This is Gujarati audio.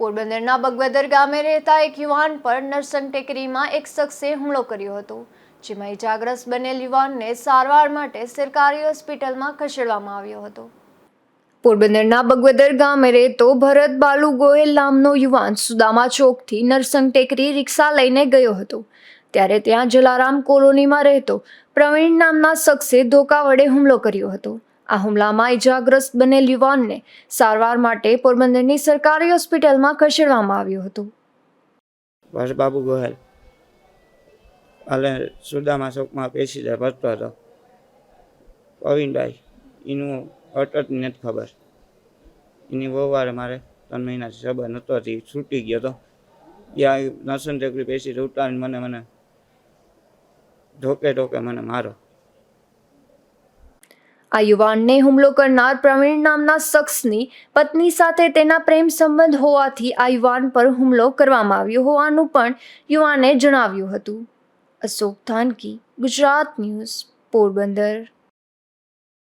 પોરબંદરના બગવદર ગામે રહેતા એક યુવાન પર નરસન ટેકરીમાં એક શખ્સે હુમલો કર્યો હતો, જેમાં ઇજાગ્રસ્ત બનેલ યુવાનને સારવાર માટે સરકારી હોસ્પિટલમાં ખસેડવામાં આવ્યો હતો. પોરબંદરના બગવદર ગામે રહેતો ભરત બાલુ ગોહેલ નામનો યુવાન સુદામા ચોકથી નરસંગ ટેકરી રિક્ષા લઈને ગયો હતો. ત્યારે ત્યાં જલારામ કોલોનીમાં રહેતો પ્રવીણ નામના શખ્સે ધોકા વડે હુમલો કર્યો હતો. આ હુમલામાં ઇજાગ્રસ્ત બનેલ યુવાનને સારવાર માટે પોરબંદરની સરકારી હોસ્પિટલમાં ખસેડવામાં આવ્યો હતો. બસ બાબુ ગોહેલ. હાલે સુદામા ચોકમાં જાય ભરતો હતો. પ્રવીણભાઈ એનું અટટ નથી ખબર. એની બહુ મારે ત્રણ મહિનાથી સંબંધ નહોતો તે છૂટી ગયો હતો. ત્યાં નરસન ટેકરી પેસી ઉતારીને મને મને ઢોકે ઢોકે મને મારો આ યુવાનને હુમલો કરનાર પ્રવીણ નામના શખ્સની પત્ની સાથે તેના પ્રેમ સંબંધ હોવાથી આ યુવાન પર હુમલો કરવામાં આવ્યો હોવાનું પણ યુવાને જણાવ્યું હતું. અશોક થાનકી ગુજરાત ન્યૂઝ, પોરબંદર.